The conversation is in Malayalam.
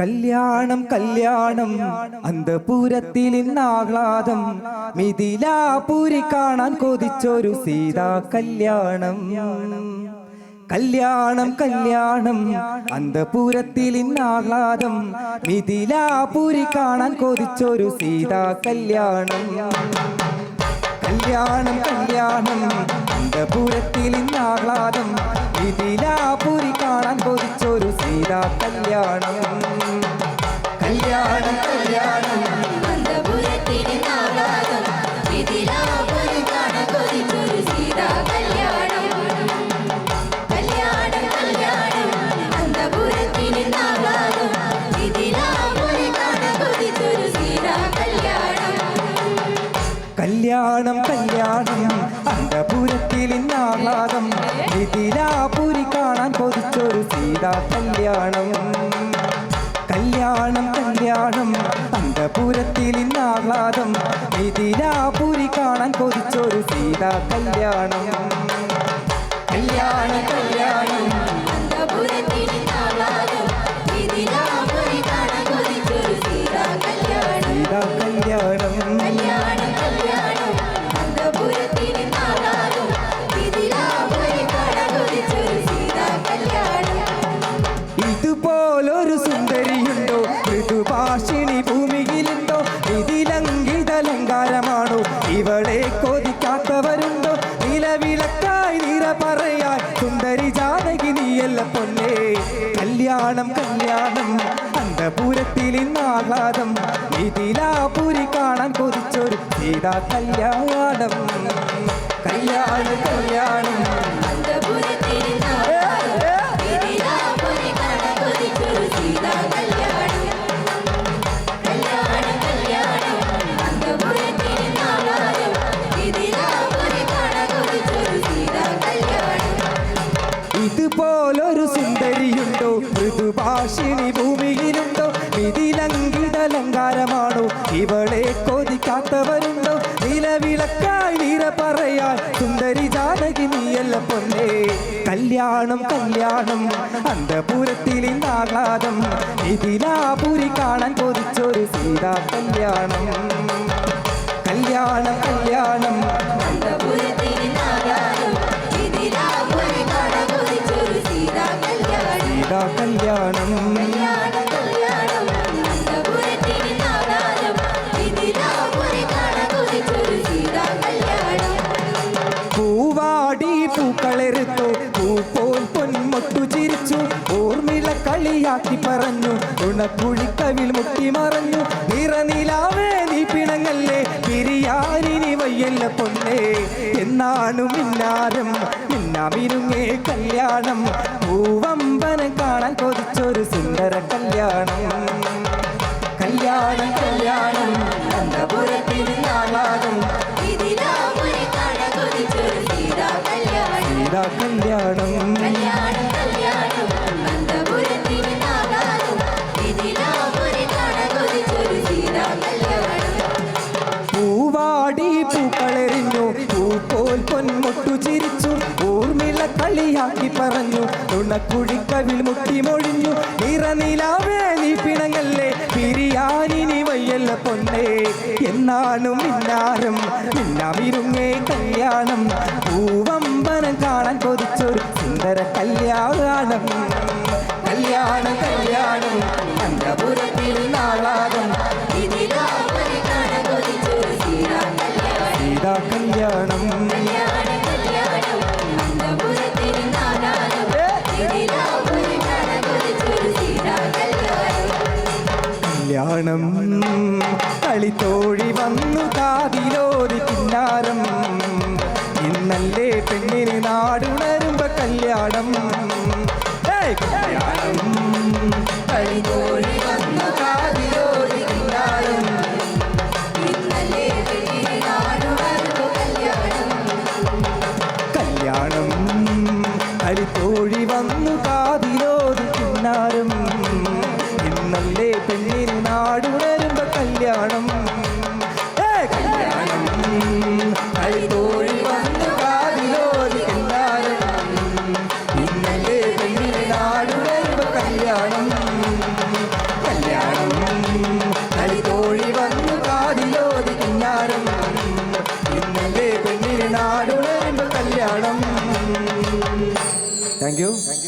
കല്യാണം കല്യാണം. അന്തപൂരത്തിൽ ഇന്നാഹ്ലാദം മിഥിലാപുരി കാണാൻ കൊതിച്ചൊരു സീതാ കല്യാണം. കല്യാണം കല്യാണം. അന്തപൂരത്തിൽ ഇന്നാഹ്ലാദം മിഥിലാപുരി കാണാൻ കൊതിച്ചൊരു സീതാ കല്യാണം. കല്യാണം കല്യാണം. അന്തപൂരത്തിൽ ഇതിലാ പുരി കാണാൻ കൊതിച്ചൊരു സീതാ കല്യാണം. കല്യാണം കല്യാണം. കല്യാണം കല്യാണം. അന്തപുരത്തിൽ ഇന്നാഹ്ലാദം. മിഥിലാപുരി കാണാൻ കൊതിച്ചൊരു സീതാ കല്യാണം. കല്യാണം കല്യാണം. അന്തപുരത്തിൽ ഇന്നാഹ്ലാദം. മിഥിലാപുരി കാണാൻ കൊതിച്ചൊരു സീതാ കല്യാണം. കല്യാണം കല്യാണം. അന്തപുരത്തിന് നാളാകം ഇതിലാപുരം കാണാൻ കൊതിച്ചൊരു സീതാ കല്യാണം. സീതാ കല്യാണം കല്യാണം. ഇതുപോലൊരു സുന്ദരിയുണ്ടോ? ഋതുഭാഷിണി ഭൂമിയിലുണ്ടോ? ഇതിലങ്കിതലങ്കാരമാണോ ഇവളെ കൊതിക്കാത്തവരുണ്ടോ? നിലവിളക്കായി നിറ പറയാൻ സുന്ദരി ജാനകി നീയല്ല പൊന്നേ. കല്യാണം കല്യാണം അന്തപുരത്തിൽ ഇന്നാഹ്ലാദം ഇതിലാപുരി കാണാൻ കൊതിച്ചൊരു സീതാ കല്യാണം കല്യാണം കല്യാണം. ഇതിലങ്കിതലങ്കാരമാണോ ഇവളെ കൊതിക്കാത്തവരുണ്ടോ? നിലവിളക്കായി നിറ പറയാൻ സുന്ദരി ജാനകി നീയല്ല പൊന്നേ. കല്യാണം കല്യാണം അന്തപുരത്തിൽ ഇന്നാഹ്ലാദം. ഇതിലാപുരി കാണാൻ കൊതിച്ചൊരു സീതാ കല്യാണം. കല്യാണം കല്യാണം പൊന്മൊട്ടു ചിരിച്ചു ഊർമിള കളിയാക്കി പറഞ്ഞു. ഉണക്കുഴിക്കവിൽ മുട്ടി മറഞ്ഞു. നിറനിലാവേ നീ പിണങ്ങല്ലേ പിരിയാനിനി വയ്യല്ല പൊന്നേ. എന്നാണു മിന്നാരം മിന്നാമിരുങ്ങേ കല്യാണം. പൂവമ്പനം കാണാൻ കൊതിച്ചൊരു സുന്ദര കല്യാണം. കല്യാണം കല്യാണം ഇതിലാ നാളാകും സീതാ കല്യാണം. കല്യാണം കല്യാണം. പൂക്കളെറിഞ്ഞു പൂപ്പോൽ പൊന്മുട്ടു ചിരിച്ചു. ഊർമിള കളിയാക്കി പറഞ്ഞു. തുണക്കുഴിക്കവിൽ മുട്ടി മൊഴിഞ്ഞു. നിറനിലാവേ നീ പിണങ്ങല്ലേ? പിരിയാനിനി വയ്യല്ല പൊന്നേ. എന്നാണു മിന്നാരം? മിന്നാമിരുങ്ങേ കല്യാണം. പൂവമ്പനം കാണാൻ കൊതിച്ചൊരു സുന്ദര കല്യാണം. കല്യാണം കല്യാണം. അന്തപുരത്തിൽ നാളാകം. സീതാ കല്യാണം. കല്യാണം. കളിത്തോഴി വന്നു കാതിലോരി കിന്നാരം. ഇന്നല്ലേ പെണ്ണിന് നാടുണരുമ്പ കല്യാണം. കല്യാണം. കളിത്തോഴി പെണ്ണിൻ നാടുണരുമ്പ കല്യാണം. കല്യാണം. ഇന്നലെ പെണ്ണിൻ നാടുണരുമ്പ കല്യാണം. കല്യാണം. കളിതോഴി വന്നു കാതിലോതി ഇന്നലെ പെണ്ണിൻ നാടുണരുമ്പ കല്യാണം. Thank you